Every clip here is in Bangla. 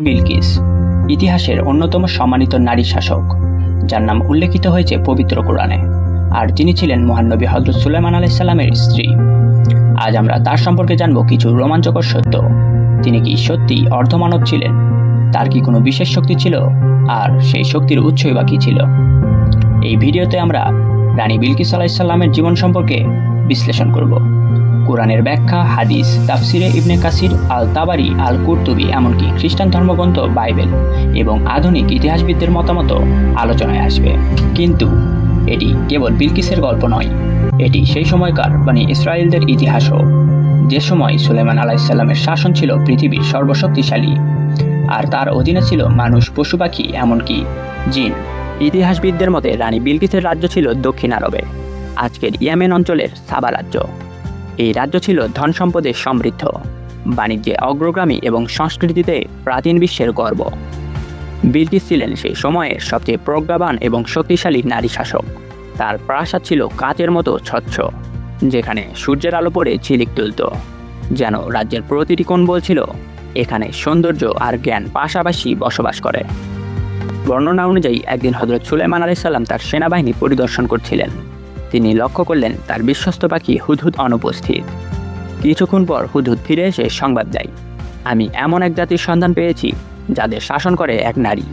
বিলকিস ইতিহাসের অন্যতম সম্মানিত নারী শাসক, যার নাম উল্লেখিত হয়েছে পবিত্র কোরআনে, আর তিনি ছিলেন মহানবী হজরত সুলাইমান আলাইসাল্লামের স্ত্রী। আজ আমরা তার সম্পর্কে জানব কিছু রোমাঞ্চকর সত্য। তিনি কি সত্যি অর্ধমানব ছিলেন? তার কি কোনো বিশেষ শক্তি ছিল? আর সেই শক্তির উৎসই বা কী ছিল? এই ভিডিওতে আমরা রানী বিলকিস আলাইসাল্লামের জীবন সম্পর্কে বিশ্লেষণ করব। কোরআনের ব্যাখ্যা, হাদিস, তাফসিরে ইবনে কাসির আল তাবারি আল কুর্তুবি এমনকি খ্রিস্টান ধর্মগ্রন্থ, বাইবেল এবং আধুনিক ইতিহাসবিদদের মতামত আলোচনায় আসবে। কিন্তু এটি কেবল বিলকিসের গল্প নয়, এটি সেই সময়কার মানে ইসরায়েলদের ইতিহাসও। যে সময় সুলেমান আলাইসাল্লামের শাসন ছিল পৃথিবীর সর্বশক্তিশালী, আর তার অধীনে ছিল মানুষ, পশু পাখি, এমনকি জিন। ইতিহাসবিদদের মতে রানী বিলকিসের রাজ্য ছিল দক্ষিণ আরবে, আজকের ইয়েমেন অঞ্চলের সাবা রাজ্য। এই রাজ্য ছিল ধন সম্পদে সমৃদ্ধ। বাণিজ্যে অগ্রগামী এবং সংস্কৃতিতে প্রাচীন বিশ্বের গর্ব। বিলকিস ছিলেন সেই সময়ের সবচেয়ে প্রজ্ঞাবান এবং শক্তিশালী নারী শাসক। তার প্রাসাদ ছিল কাচের মতো স্বচ্ছ, যেখানে সূর্যের আলো পড়ে ঝিলিক তুলত, যেন রাজ্যের প্রতিটি কোণ বলছিল, এখানে সৌন্দর্য আর জ্ঞান পাশাপাশি বসবাস করে। বর্ণনা অনুযায়ী একদিন হজরত সুলাইমান আলাইসাল্লাম তার সেনাবাহিনী পরিদর্শন করছিলেন। তিনি লক্ষ্য করলেন তার বিশ্বস্ত পাখি হুদহুদ অনুপস্থিত। কিছুক্ষণ পর হুদহুদ ফিরে এসে সংবাদ দেয়, আমি এমন এক জাতির সন্ধান পেয়েছি, যাদের শাসন করে এক নারী।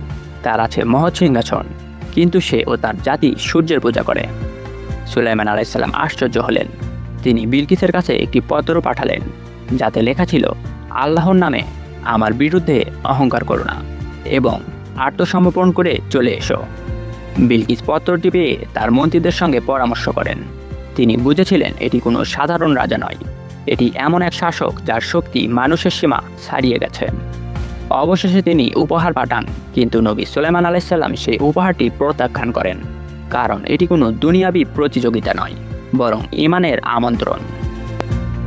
তার আছে মহৎ সিংহাসন, কিন্তু সে ও তার জাতি সূর্যের পূজা করে। সুলাইমান আলাইসাল্লাম আশ্চর্য হলেন। তিনি বিলকিসের কাছে একটি পত্র পাঠালেন, যাতে লেখা ছিল, আল্লাহর নামে আমার বিরুদ্ধে অহংকার করো না, এবং আত্মসমর্পণ করে চলে এসো। বিলকিস পত্রটি পেয়ে তার মন্ত্রীদের সঙ্গে পরামর্শ করেন। তিনি বুঝেছিলেন এটি কোনো সাধারণ রাজা নয়। এটি এমন এক শাসক যার শক্তি মানুষের সীমা ছাড়িয়ে গেছে। অবশেষে তিনি উপহার পাঠান, কিন্তু নবী সুলেমান আলাইসাল্লাম সেই উপহারটি প্রত্যাখ্যান করেন, কারণ এটি কোনো দুনিয়াবি প্রতিযোগিতা নয়, বরং ইমানের আমন্ত্রণ।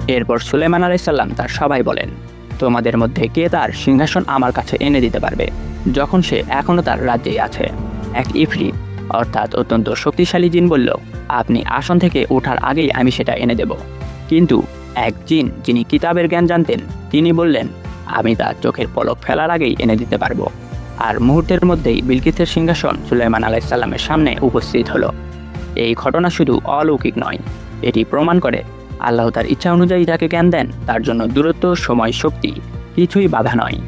এরপর সুলেমান আলাইসাল্লাম তার সবাই বলেন, তোমাদের মধ্যে কে তার সিংহাসন আমার কাছে এনে দিতে পারবে, যখন সে এখনও তার রাজ্যেই আছে? এক ইফরি, অর্থাৎ অত্যন্ত শক্তিশালী জিন বলল, আপনি আসন থেকে ওঠার আগেই আমি সেটা এনে দেব। কিন্তু এক জিন, যিনি কিতাবের জ্ঞান জানতেন, তিনি বললেন, আমি তার চোখের পলক ফেলার আগেই এনে দিতে পারব। আর মুহূর্তের মধ্যেই বিলকিসের সিংহাসন সুলাইমান আলাইসাল্লামের সামনে উপস্থিত হলো। এই ঘটনা শুধু অলৌকিক নয়, এটি প্রমাণ করে আল্লাহ তার ইচ্ছা অনুযায়ী যাকে জ্ঞান দেন, তার জন্য দূরত্ব, সময়, শক্তি কিছুই বাধা নয়।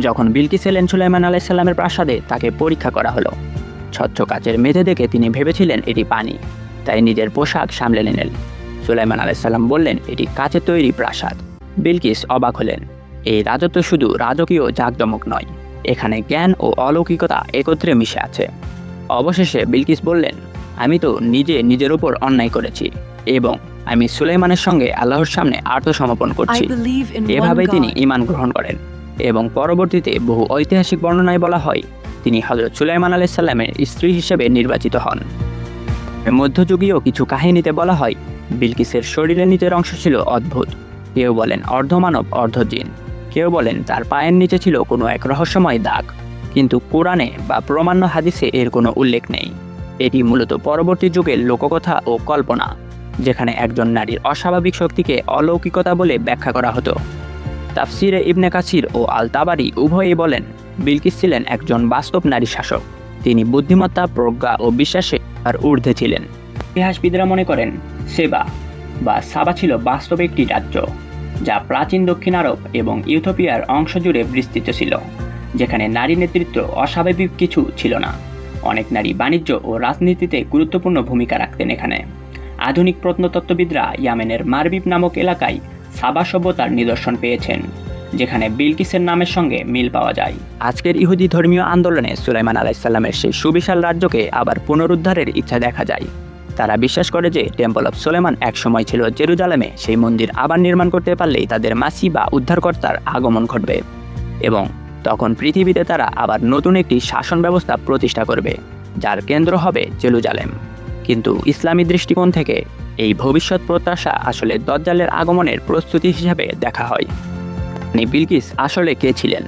যখন বিলকিস এলেন সুলাইমান আলাইসাল্লামের প্রাসাদে, তাকে পরীক্ষা করা হলো। স্বচ্ছ কাচের মেঝে দেখে তিনি ভেবেছিলেন এটি পানি। তাই নিজের পোশাক সামলে নিলেন। সুলাইমান আলাইসাল্লাম বললেন এটি কাচের তৈরি প্রাসাদ। বিলকিস অবাক হলেন। এই রাজত্ব শুধু রাজকীয় জাঁকজমক নয় এখানে জ্ঞান ও অলৌকিকতা একত্রে মিশে আছে। অবশেষে বিলকিস বললেন আমি তো নিজে নিজের উপর অন্যায় করেছি এবং আমি সুলাইমানের সঙ্গে আল্লাহর সামনে আত্মসমর্পণ করছি। এভাবেই তিনি ইমান গ্রহণ করেন এবং পরবর্তীতে বহু ঐতিহাসিক বর্ণনায় বলা হয় তিনি হজরত সুলাইমান আলাইসাল্লামের স্ত্রী হিসেবে নির্বাচিত হন। মধ্যযুগীয় কিছু কাহিনীতে বলা হয়, বিলকিসের শরীরের নিচের অংশ ছিল অদ্ভুত। কেউ বলেন অর্ধমানব, অর্ধজিন। কেউ বলেন তার পায়ের নিচে ছিল কোনো এক রহস্যময় দাগ। কিন্তু কোরআনে বা প্রমাণ্য হাদিসে এর কোনো উল্লেখ নেই। এটি মূলত পরবর্তী যুগের লোককথা ও কল্পনা, যেখানে একজন নারীর অস্বাভাবিক শক্তিকে অলৌকিকতা বলে ব্যাখ্যা করা হতো। তাফসিরে ইবনে কাসির ও আল তাবারি উভয়ই বলেন বিলকিস ছিলেন একজন বাস্তব নারী শাসক। তিনি বুদ্ধিমত্তা, প্রজ্ঞা ও বিশ্বাসে আর ঊর্ধ্বে ছিলেন। ইতিহাসবিদরা মনে করেন, সেবা বা সাবা ছিল বাস্তব একটি রাজ্য, যা প্রাচীন দক্ষিণ আরব এবং ইউথোপিয়ার অংশ জুড়ে বিস্তৃত ছিল, যেখানে নারী নেতৃত্ব অস্বাভাবিক কিছু ছিল না। অনেক নারী বাণিজ্য ও রাজনীতিতে গুরুত্বপূর্ণ ভূমিকা রাখতেন এখানে। আধুনিক প্রত্নতত্ত্ববিদরা ইয়ামেনের মারবিব নামক এলাকায় সাবা সভ্যতার নিদর্শন পেয়েছেন। যেখানে বিলকিসের নামের সঙ্গে মিল পাওয়া যায়। আজকের ইহুদি ধর্মীয় আন্দোলনে সুলাইমান আলাইসাল্লামের সেই সুবিশাল রাজ্যকে আবার পুনরুদ্ধারের ইচ্ছা দেখা যায়। তারা বিশ্বাস করে যে টেম্পল অফ সোলেমান একসময় ছিল জেরুজালেমে, সেই মন্দির আবার নির্মাণ করতে পারলেই তাদের মাসি বা উদ্ধারকর্তার আগমন ঘটবে। এবং তখন পৃথিবীতে তারা আবার নতুন একটি শাসন ব্যবস্থা প্রতিষ্ঠা করবে, যার কেন্দ্র হবে জেরুজালেম। কিন্তু ইসলামী দৃষ্টিকোণ থেকে এই ভবিষ্যৎ প্রত্যাশা আসলে দজ্জালের আগমনের প্রস্তুতি হিসাবে দেখা হয়। রানী বিলকিস আসলে কে ছিলেন?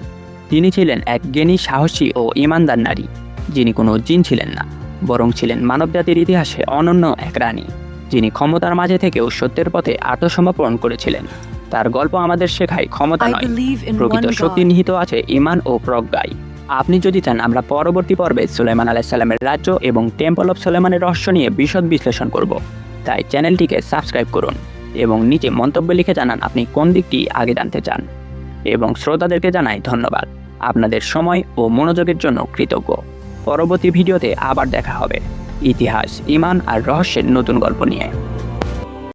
তিনি ছিলেন এক জ্ঞানী সাহসী ও ইমানদার নারী যিনি কোনো জিন ছিলেন না বরং ছিলেন মানবজাতির ইতিহাসে অনন্য এক রানী যিনি ক্ষমতার মাঝে থেকেও সত্যের পথে আত্মসমর্পণ করেছিলেন। তার গল্প আমাদের শেখায় ক্ষমতা নয় প্রকৃত শক্তি নিহিত আছে ইমান ও প্রজ্ঞায়। আপনি যদি চান আমরা পরবর্তী পর্বে সুলাইমান আলাইসাল্লামের রাজ্য এবং টেম্পল অফ সুলাইমানের রহস্য নিয়ে বিশদ বিশ্লেষণ করব তাই চ্যানেলটিকে সাবস্ক্রাইব করুন এবং নিচে মন্তব্য লিখে জানান আপনি কোন দিকটি আগে জানতে চান। এবং শ্রোতাদেরকে জানাই ধন্যবাদ। আপনাদের সময় ও মনোযোগের জন্য কৃতজ্ঞ। পরবর্তী ভিডিওতে আবার দেখা হবে। ইতিহাস ইমান আর রহস্যের নতুন গল্প নিয়ে।